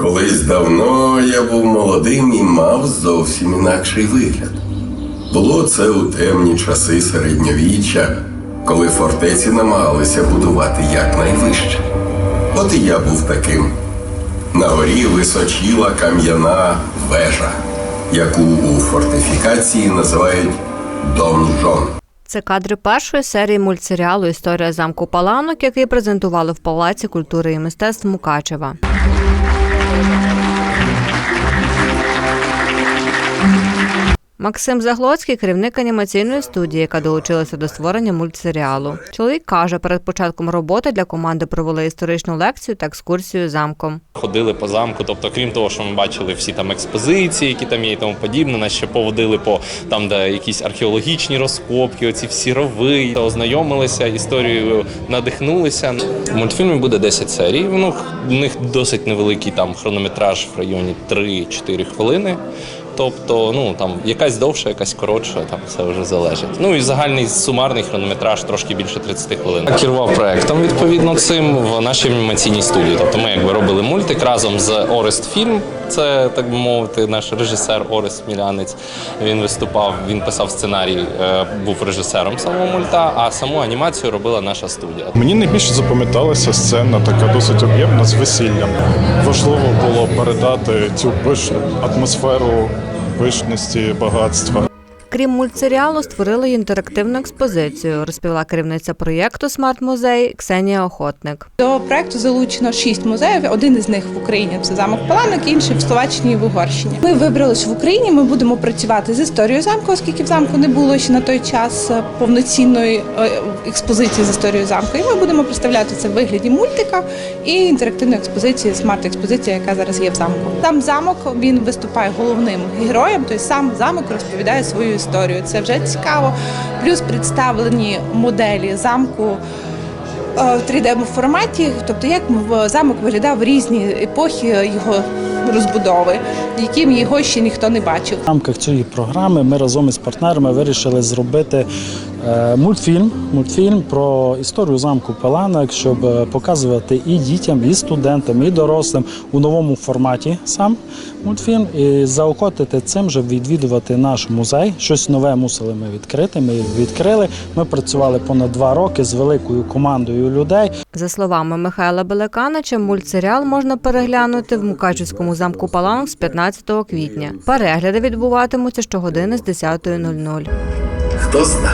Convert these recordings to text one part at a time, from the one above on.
Колись давно я був молодим і мав зовсім інакший вигляд. Було це у темні часи середньовіччя, коли фортеці намагалися будувати якнайвище. От і я був таким. На горі височіла кам'яна вежа, яку у фортифікації називають донжон. Це кадри першої серії мультсеріалу Історія замку Паланок, який презентували в Палаці культури і мистецтв Мукачева. Максим Заглоцький, керівник анімаційної студії, яка долучилася до створення мультсеріалу. Чоловік каже, перед початком роботи для команди провели історичну лекцію та екскурсію замком. Ходили по замку, тобто, крім того, що ми бачили всі там експозиції, які там є і тому подібне, нас ще поводили по там, де якісь археологічні розкопки, оці всі рови, ознайомилися історією, надихнулися. В мультфільмі буде 10 серій. Ну, в них досить невеликий там хронометраж в районі 3-4 хвилини. Тобто, ну там якась довша, якась коротша, там це вже залежить. Ну і загальний сумарний хронометраж трошки більше 30 хвилин. Я керував проектом відповідно цим в нашій анімаційній студії. Тобто ми якби робили мультик разом з Орест Фільм. Це так би мовити, наш режисер Орест Смілянець. Він виступав, він писав сценарій, е, був режисером самого мульта, а саму анімацію робила наша студія. Мені найбільше запам'яталася сцена, така досить об'ємна з весіллям. Важливо було передати цю пишну атмосферу пишності, багатства. Крім мультсеріалу, створили інтерактивну експозицію, розповіла керівниця проєкту Смарт Музей Ксенія Охотник. До проекту залучено шість музеїв. Один із них в Україні це замок Паланок, інший в Словаччині і в Угорщині. Ми вибрали, в Україні ми будемо працювати з історією замку, оскільки в замку не було ще на той час е, повноцінної е, експозиції з історією замку. І ми будемо представляти це в вигляді мультика і інтерактивної експозиції, смарт-експозиція, яка зараз є в замку. Там замок він виступає головним героєм, тобто сам замок розповідає свою історію. Це вже цікаво. Плюс представлені моделі замку е, в 3D форматі, тобто як замок виглядав в різні епохи його розбудови, яким його ще ніхто не бачив. В рамках цієї програми ми разом із партнерами вирішили зробити е, мультфільм, мультфільм про історію замку Паланок, щоб е, показувати і дітям, і студентам, і дорослим у новому форматі сам мультфільм, і заохотити цим же відвідувати наш музей. Щось нове мусили ми відкрити. Ми відкрили. Ми працювали понад два роки з великою командою людей. За словами Михайла Белеканича, мультсеріал можна переглянути в Мукачівському замку Паланок з 15 квітня. Перегляди відбуватимуться щогодини з 10.00. Хто зна,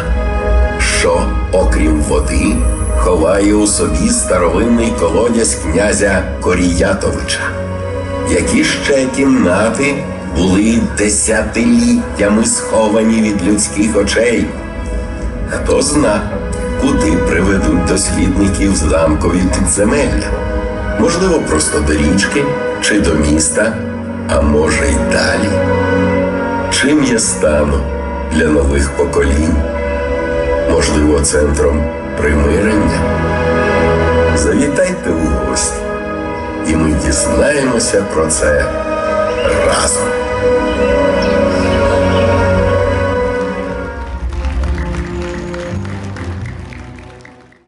що, окрім води, ховає у собі старовинний колодязь князя Коріятовича? Які ще кімнати були десятиліттями сховані від людських очей? Хто зна, куди приведуть дослідників замкові підземелля? Можливо, просто до річки чи до міста, а може й далі. Чим я стану для нових поколінь? Можливо, центром примирення? Завітайте у гості, і ми дізнаємося про це разом.